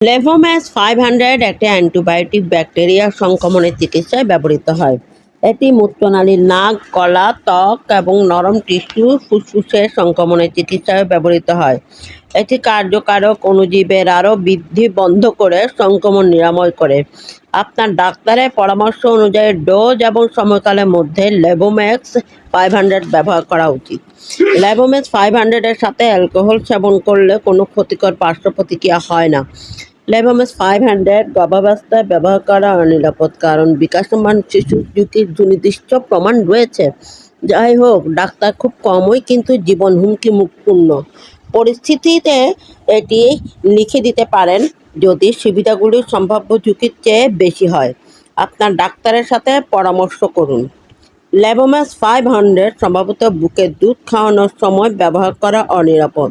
লেভোম্যাস five hundred একটি antibiotic bacteria সংক্রমণের চিকিৎসায় ব্যবহৃত হয়। এটি মূত্রনালীর নাক, গলা, ত্বক এবং নরম টিস্যু, ফুসফুসের সংক্রমণের চিকিৎসায় ব্যবহৃত হয়। এটি কার্যকারক অণুজীবের আরও বৃদ্ধি বন্ধ করে সংক্রমণ নিরাময় করে। আপনার ডাক্তারের পরামর্শ অনুযায়ী ডোজ এবং সময়কালের মধ্যে লেবোম্যাক্স ফাইভ হান্ড্রেড ব্যবহার করা উচিত। লেবোম্যাক্স ফাইভ হান্ড্রেডের সাথে অ্যালকোহল সেবন করলে কোনো ক্ষতিকর পার্শ্ব প্রতিক্রিয়া হয় না। লেবোমেস ফাইভ হান্ড্রেড গর্ভাবস্থায় ব্যবহার করা অনিরাপদ কারণ বিকাশমান শিশু ঝুঁকির সুনির্দিষ্ট প্রমাণ রয়েছে। যাই হোক, ডাক্তার খুব কমই কিন্তু জীবন হুমকি মুখপূর্ণ পরিস্থিতিতে এটি লিখে দিতে পারেন যদি সুবিধাগুলি সম্ভাব্য ঝুঁকির চেয়ে বেশি হয়। আপনার ডাক্তারের সাথে পরামর্শ করুন। লেবোমাস ফাইভ হান্ড্রেড সম্ভবত বুকের দুধ খাওয়ানোর সময় ব্যবহার করা অনিরাপদ।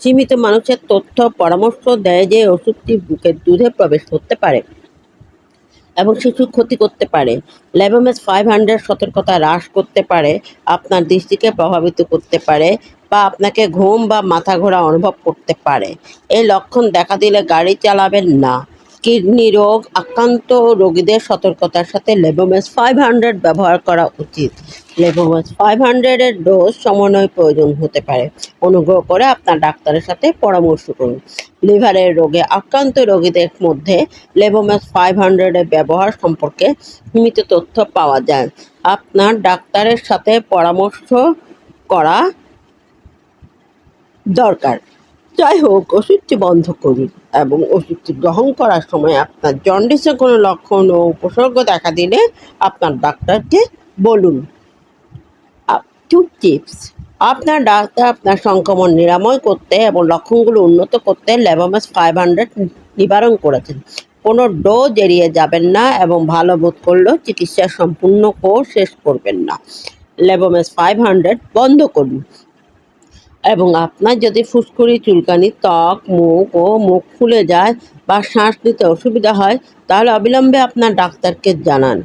সীমিত মানুষের তথ্য, পরামর্শ দেয় যে ওষুধটি বুকের দুধে প্রবেশ করতে পারে এবং শিশুর ক্ষতি করতে পারে। ল্যাবোমেস ফাইভ হান্ড্রেড সতর্কতা হ্রাস করতে পারে, আপনার দৃষ্টিকে প্রভাবিত করতে পারে বা আপনাকে ঘুম বা মাথা ঘোরা অনুভব করতে পারে। এই লক্ষণ দেখা দিলে গাড়ি চালাবেন না। কিডনি রোগ, আক্রান্ত রোগীদের সতর্কতার সাথে লেবোমেস ফাইভ হান্ড্রেড ব্যবহার করা উচিত। লেবোমেস ফাইভ হান্ড্রেডের ডোজ সমন্বয় প্রয়োজন হতে পারে। অনুগ্রহ করে আপনার ডাক্তারের সাথে পরামর্শ করুন। লিভারের রোগে আক্রান্ত রোগীদের মধ্যে লেবোমেস ফাইভ হান্ড্রেডের ব্যবহার সম্পর্কে সীমিত তথ্য পাওয়া যায়। আপনার ডাক্তারের সাথে পরামর্শ করা দরকার। যাই হোক, ওষুধটি বন্ধ করুন। এবং ওষুধটি গ্রহণ করার সময় আপনার জন্ডিসের কোনো লক্ষণ ও উপসর্গ দেখা দিলে আপনার ডাক্তারকে বলুন। টু টিপস আপনার ডাক্তার আপনার সংক্রমণ নিরাময় করতে এবং লক্ষণগুলো উন্নত করতে লেবামাস ফাইভ হান্ড্রেড নিবারণ করেছেন। কোনো ডোজ এড়িয়ে যাবেন না এবং ভালো বোধ করলেও চিকিৎসার সম্পূর্ণ কোর্স শেষ করবেন না। লেবোমেস ফাইভ হান্ড্রেড বন্ধ করুন। এবং আপনার যদি ফুসকুড়ি, চুলকানি, ত্বক, মুখ ও মুখ ফুলে যায় বা শ্বাস নিতে অসুবিধা হয়, তাহলে অবিলম্বে আপনার ডাক্তারকে জানান।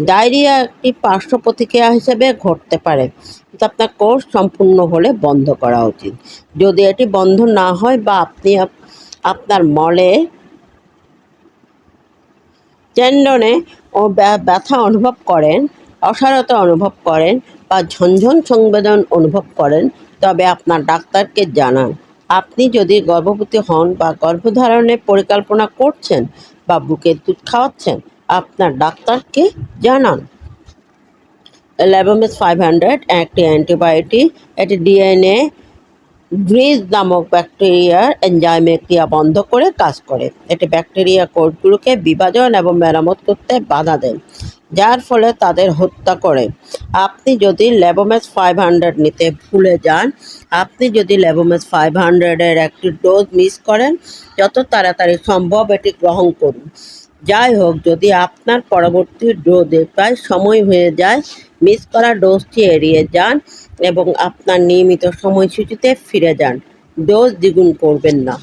ডায়রিয়া একটি পার্শ্ব প্রতিক্রিয়া হিসেবে ঘটতে পারে। কিন্তু আপনার কোর্স সম্পূর্ণ হলে বন্ধ করা উচিত। যদি এটি বন্ধ না হয় বা আপনি আপনার মলে টেন্ডনে ও ব্যা- ব্যথা অনুভব করেন, অসারতা অনুভব করেন বা ঝনঝন সংবেদন অনুভব করেন তবে আপনার ডাক্তারকে জানান। আপনি যদি গর্ভবতী হন বা গর্ভধারণের পরিকল্পনা করছেন বা বুকের দুধ খাওয়াচ্ছেন, আপনার ডাক্তারকে জানান। ল্যাবোমেস ফাইভ হান্ড্রেড একটি অ্যান্টিবায়োটিক, এটি ডিএনএ গ্রিজ নামক ব্যাকটেরিয়ার এনজাইমের ক্রিয়া বন্ধ করে কাজ করে। এটি ব্যাকটেরিয়া কোষগুলোকে বিভাজন এবং মেরামত করতে বাধা দেয়, যার ফলে তাদের হত্যা করে। আপনি যদি লেবোমেস ফাইভ হান্ড্রেড নিতে ভুলে যান, আপনি যদি লেবোমেস ফাইভ হান্ড্রেডের একটি ডোজ মিস করেন, যত তাড়াতাড়ি সম্ভব এটি গ্রহণ করুন। যাই হোক, যদি আপনার পরবর্তী ডোজে প্রায় সময় হয়ে যায় মিস করা ডোজটি এড়িয়ে যান এবং আপনার নিয়মিত সময়সূচিতে ফিরে যান। ডোজ দ্বিগুণ করবেন না।